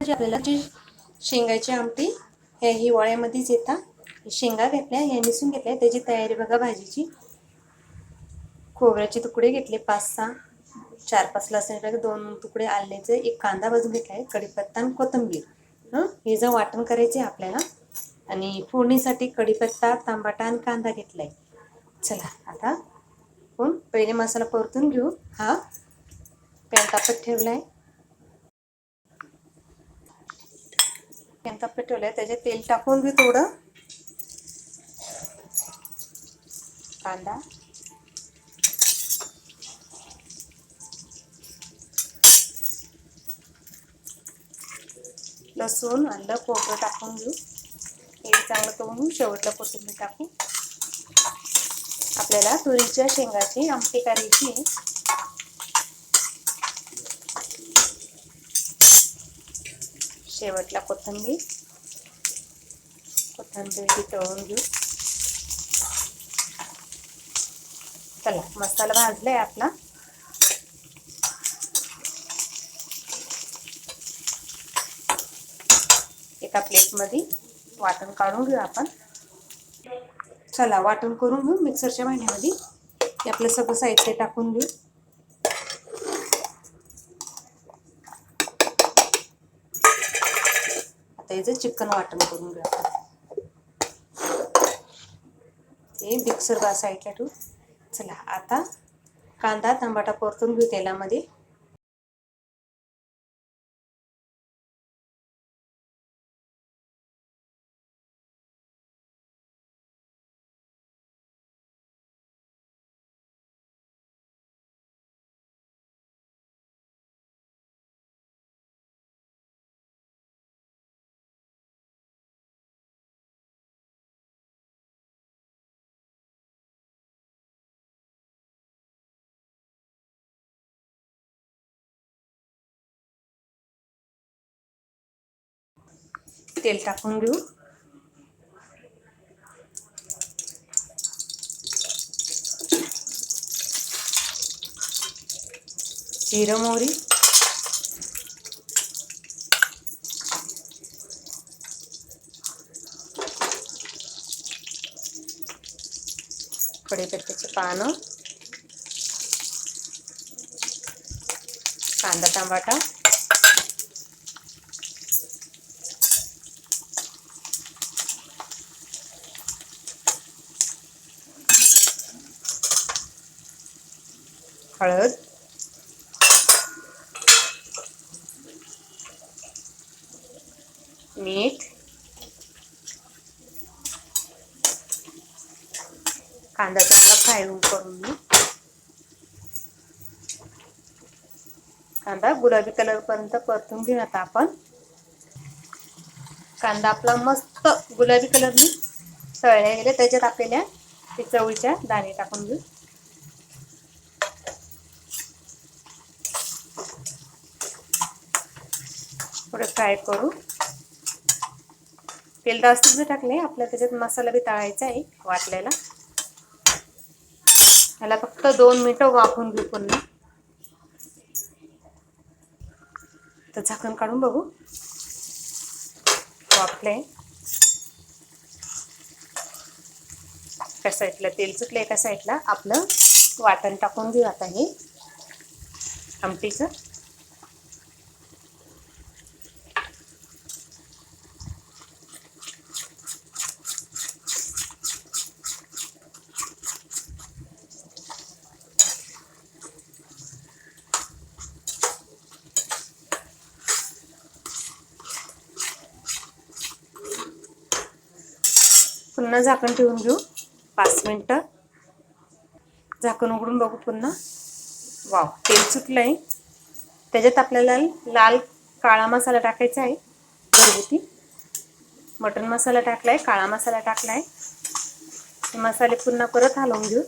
जी आपल्याला जी शेंगाची आमटी ह्या हिवाळ्यामध्येच येतात. शेंगा घेतल्या हे निसून घेतल्या. त्याची तयारी बघा भाजीची. खोबऱ्याचे तुकडे घेतले पाच सहा चार पाच लसणाचे दोन तुकडे आल्याचे एक कांदा भाजून घेतला आहे कढीपत्ता आणि कोथिंबीर. हं? हे जर वाटण करायचे आहे आपल्याला. आणि फोडणीसाठी कढीपत्ता तांबाटा आणि कांदा घेतला आहे चला आता आपण पहिले मसाला परतून घेऊ. हा पॅन तापत ठेवला आहे पॅन तापत ठेवलं तेल टाकून घेऊ थोडं. कांदा. लसूण आलं खोबरं टाकून घेऊ. हे चांगलं करून शेवटला कोथिंबीर टाकू. आपल्याला तुरीच्या शेंगाची आमटी करायची शेवटला कोथिंबीर. कोथंबीर ही तळून घेऊ. चला मसाला भाजलाय आपला. एका प्लेटमध्ये वाटण काढून घेऊ आपण. चला वाटण करून घेऊ मिक्सरच्या भांड्यामध्ये. ते आपलं सगळं साहित्य टाकून घेऊ. आता याचं चिकन वाटण करून घेऊ ते मिक्सर बा साईडला ठेवू चला आता कांदा टमाटा परतून घेऊ तेलामध्ये. तेल टाकून घेऊ जिरं मोहरी कढीपत्त्याची पानं कांदा टमाटा हळद. मीठ. कांदा चांगला फ्राय करून मी कांदा गुलाबी कलर पर्यंत परतून घेऊ आता आपण कांदा आपला मस्त गुलाबी कलरनी तळल्या गेले त्याच्यात आपल्याला ते चवळीच्या दाणे टाकून घेऊ थोडं फ्राय करू. तेल जास्त जर टाकले आपल्या त्याच्यात मसाला बी तळायचा आहे वाटल्याला ह्याला फक्त दोन मिनटं वाफून घेऊ पुन्हा तर झाकण काढून बघू. वाफले. एका साईडला तेल चुकलं एका साईडला आपलं वाटण टाकून घेऊ आता हे. आमटीचं. पुन्हा झाकण ठेवून घेऊ. पाच मिनटं. झाकण उघडून बघू पुन्हा. वाव तेल सुटलं आहे त्याच्यात आपल्याला लाल काळा मसाला टाकायचा आहे. घरगुती. मटन मसाला टाकला आहे काळा मसाला टाकला आहे हे मसाले पुन्हा परत हलवून घेऊ.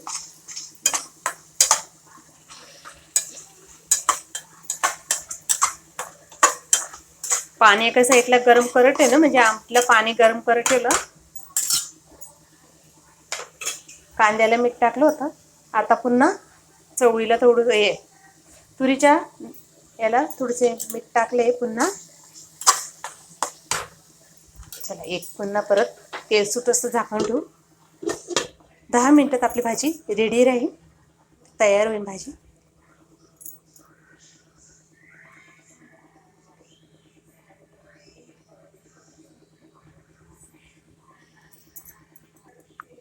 पाणी एका साईडला गरम करत आहे ना म्हणजे आपलं पाणी गरम करत ठेवलं कांद्याला मीठ टाकलं होतं. आता पुन्हा चवळीला थोडं हे तुरीच्या याला थोडेसे मीठ टाकले पुन्हा चला एक पुन्हा परत तेल सुटसं झाकून ठेवू. दहा मिनटात आपली भाजी रेडी राहील तयार होईल भाजी.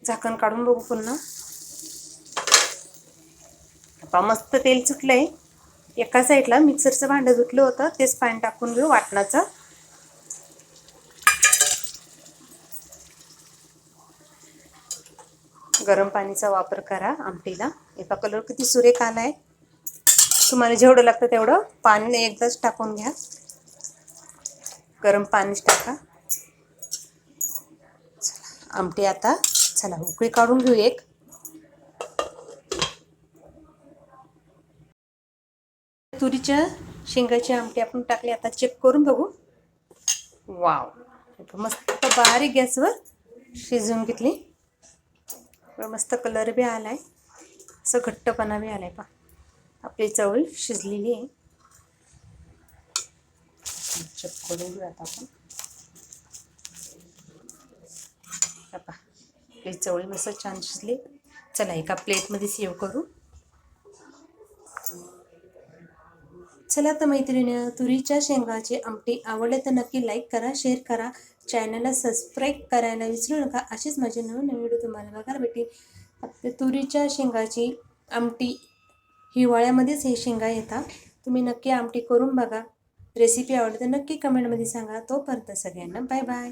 झाकण काढून बघू पुन्हा. आता मस्त तेल सुटलंय. एका साईडला मिक्सरचं भांडं धुतलं होतं तेच पाणी टाकून घेऊ वाटणाचं. गरम पाणीचा वापर करा आमटीला. एका कलर किती सुरेख आला आहे तुम्हाला जेवढं लागतं तेवढं पाणी एकदाच टाकून घ्या. गरम पाणीच टाका. आमटी आता चला उकळी काढून घेऊ एक. तुरीच्या शेंगाची आमटी आपण टाकली आता चेक करून बघू. वाव. मस्त बारीक गॅसवर शिजवून घेतली. मस्त कलर बी आलाय. असं घट्टपणा बी आलाय पा आपली चवळी शिजलेली आहे. चेक करून घेऊ आता आपण पा हे चवळी मस्त छान शिजली चला एका प्लेटमध्ये सेव करू. चला तर मैत्रिणी तुरीच्या शेंगाची आमटी आवडले तर नक्की लाईक करा शेअर करा. चॅनलला सबस्क्राईब करायला विसरू नका. अशीच माझी नवीन नवीन व्हिडिओ तुम्हाला बघायला भेटेल. आपल्या तुरीच्या शेंगाची आमटी हिवाळ्यामध्येच हे शेंगा येतात. तुम्ही नक्की आमटी करून बघा. रेसिपी आवडते नक्की कमेंटमध्ये सांगा. तोपर्यंत सगळ्यांना बाय बाय